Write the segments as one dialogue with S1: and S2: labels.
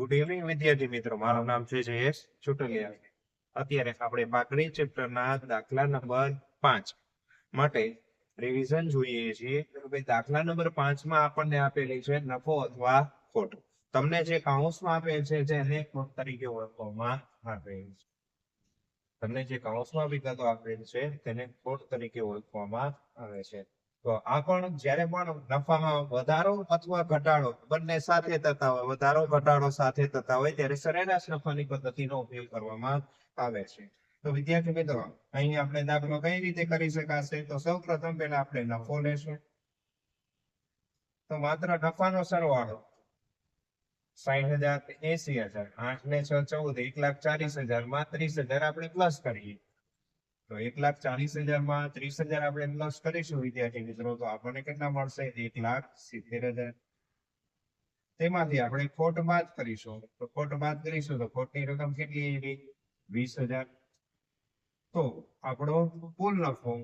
S1: Good evening વિદ્યાર્થી મિત્રો. મારું નામ છે જયેશ ચુટલિયા. અત્યારે આપણે બાકડી ચેપ્ટરના દાખલા નંબર પાંચ માટે રિવિઝન જોઈએ છીએ. ભાઈ દાખલા નંબર પાંચમાં આપણને આપેલી છે નફો અથવા ખોટો. તમને જે કાઉન્સમાં આપેલ છે જેને ખોટ તરીકે ઓળખવામાં આપેલ છે. તમને જે કાઉન્સમાં વિગતો આપેલ છે તેને ખોટ તરીકે ઓળખવામાં આવે છે. તો આ પણ જ્યારે પણ નફામાં વધારો અથવા ઘટાડો બંને સાથે થતા હોય, વધારો, ઘટાડો સાથે થતા હોય, ત્યારે સરેરાશ નફાની પદ્ધતિનો ઉપયોગ કરવામાં આવે છે. તો વિદ્યાર્થી મિત્રો, અહીં આપણે દાખલો કઈ રીતે કરી શકાશે? તો સૌ પ્રથમ પહેલા આપણે નફો લેશું. તો માત્ર નફાનો સરવાળો સાઈઠ હજાર એસી હજાર, આઠ ને છ ચૌદ, એક લાખ ચાલીસ હજારમાં ત્રીસ હજાર આપણે પ્લસ કરીએ. તો એક લાખ ચાલીસ હજારમાં ત્રીસ હજાર આપણે પ્લસ કરીશું વિદ્યાર્થી મિત્રો, તો આપણને કેટલા મળશે? એક લાખ સિત્તેર હજાર. તેમાંથી આપણે ખોટ બાદ કરીશું. તો ખોટ બાદ કરીશું તો ખોટની રકમ કેટલી એવી વીસ હજાર. તો આપણો કુલ નફો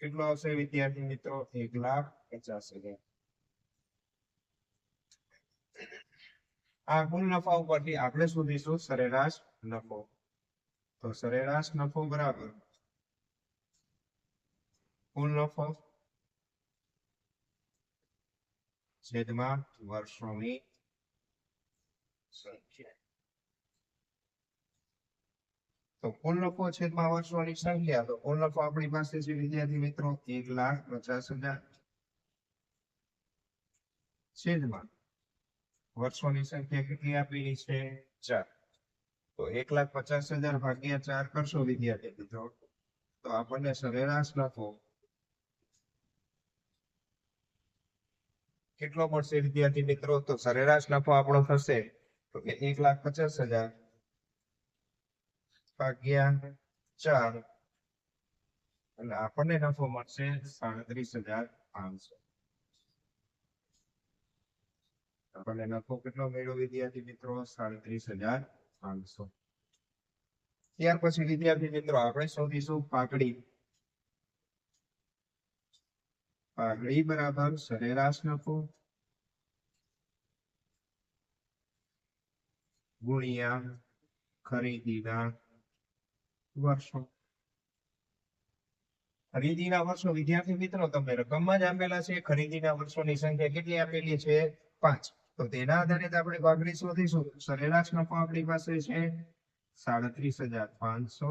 S1: કેટલો આવશે વિદ્યાર્થી મિત્રો? એક લાખ પચાસ હજાર. આ કુલ નફા ઉપરથી આપણે શોધીશું સરેરાશ નફો. તો સરેરાશ નફો બરાબર. કુલ નફો છેદમાં વર્ષોની સંખ્યા. તો કુલ નફો છેદમાં વર્ષોની સંખ્યા, તો કુલ નફો આપણી પાસે છે વિદ્યાર્થી મિત્રો એક લાખ પચાસ હજાર. છેદમાં વર્ષોની સંખ્યા કેટલી આપેલી છે? ચાર. તો એક લાખ પચાસ હજાર ભાગ્યા ચાર કરશો વિદ્યાર્થી મિત્રો. તો આપણને સરેરાશ નફો કેટલો મળશે વિદ્યાર્થી મિત્રો? તો સરેરાશ નફો આપણો થશે તો કે એક લાખ પચાસ હજાર ભાગ્યા ચાર. એટલે આપણને નફો મળશે સાડત્રીસ હજાર પાંચસો. આપણને નફો કેટલો મેળવ્યો વિદ્યાર્થી મિત્રો? સાડત્રીસ હજાર પાંચસો ત્યાર પછી વિદ્યાર્થી મિત્રો, આપણે શોધીશું પાકડી પાઘડી બરાબર સરેરાશ નફો. ગુણ્યા ખરીદીના વર્ષો. ખરીદીના વર્ષો, વિદ્યાર્થી મિત્રો, તમને રકમમાં જ આપેલા છે. ખરીદીના વર્ષોની સંખ્યા કેટલી આપેલી છે? પાંચ. તો તેના આધારે આપણે પાઘડી શોધીશું સરેરાશ નફો આપણી પાસે છે સાડત્રીસ હજાર પાંચસો.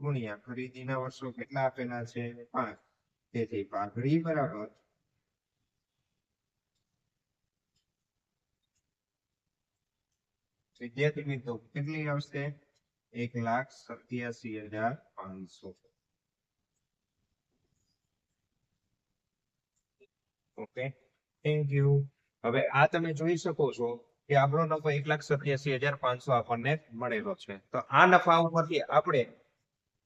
S1: ગુણ્યા ખરીદીના વર્ષો કેટલા આપેલા છે? પાંચ. તેથી પાઘડી બરાબર વિદ્યાર્થી મિત્રો, કેટલી આવશે? એક લાખ સત્યાસી હજાર પાંચસો. ઓકે. Thank you. હવે આ તમે જોઈ શકો છો કે આપણો નફો એક લાખ સત્યાસી હજાર પાંચસો આપણને મળેલો છે. તો આ નફા આપણે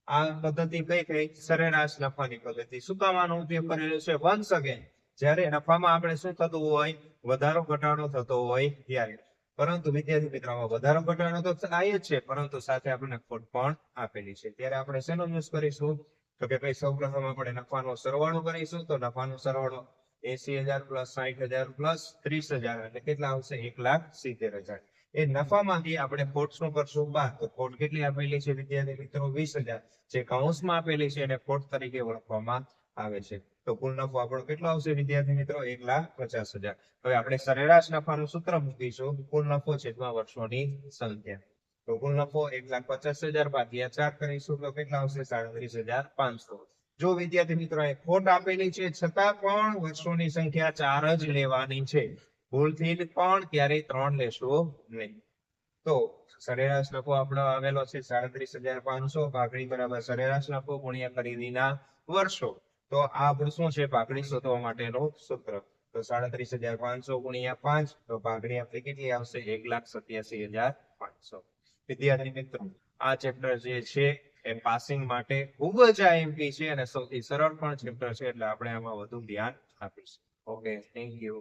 S1: આ પદ્ધતિ કઈ કઈ? સરેરાશ નફાની પદ્ધતિ. કામ ઉપયોગ કરેલો છે? વન્સ અગેન જ્યારે નફામાં આપણે શું થતું હોય? વધારો ઘટાડો થતો હોય ત્યારે. પરંતુ વિદ્યાર્થી મિત્રો આમાં વધારો ઘટાડો તો થાય જ છે, પરંતુ સાથે આપણને ખોટ પણ આપેલી છે. ત્યારે આપણે શેનો યુઝ કરીશું? તો કે ભાઈ સૌપ્રથમ આપણે નફાનો સરવાળો કરીશું. તો નફાનો સરવાળો એસી હજાર પ્લસ સાહીઠ હજાર પ્લસ ત્રીસ હજાર એટલે કેટલા આવશે? એક લાખ સિત્તેર હજાર. એ નફામાંથી આપણે ખોટનું કરશું? બાદ તો ખોટ કેટલી આપેલી છે વિદ્યાર્થી મિત્રો? વીસ હજાર. જે કૌંસમાં આપેલી છે એને ખોટ તરીકે ઓળખવામાં આવે છે. તો કુલ નફો આપણો કેટલો આવશે વિદ્યાર્થી મિત્રો? એક લાખ પચાસ હજાર. હવે આપણે સરેરાશ નફાનું સૂત્ર મૂકીશું. કુલ નફો છેદમાં વર્ષોની સંખ્યા. તો કુલ નફો એક લાખ પચાસ હજાર ભાગ્યા ચાર કરીશું તો કેટલા આવશે? સાડત્રીસ હજાર પાંચસો. જો વિદ્યાર્થી મિત્રોએ ખોટ આપેલી છે, છતાં પણ વર્ષોની સંખ્યા ચાર જ લેવાની છે. ભૂલથી પણ ક્યારેય ત્રણ લેશો નહીં. તો સરેરાશ નફો આપણો આવેલો છે સાડત્રીસ હજાર પાંચસો ભાગડી બરાબર સરેરાશ નફો ગુણ્યા ખરીદીના વર્ષો. તો આ શું છે? પાઘડી શોધવા માટેનો સૂત્ર. તો સાડત્રીસ હજાર પાંચસો ગુણ્યા પાંચ, તો પાઘડી આપણી કેટલી આવશે? એક લાખ સત્યાસી હજાર પાંચસો. વિદ્યાર્થી મિત્રો, આ ચેપ્ટર જે છે એ પાસિંગ માટે ખૂબ જ આઈએમપી છે અને સૌથી સરળ પણ ચેપ્ટર છે એટલે આપણે આમાં વધુ ધ્યાન આપીશું. Okay thank you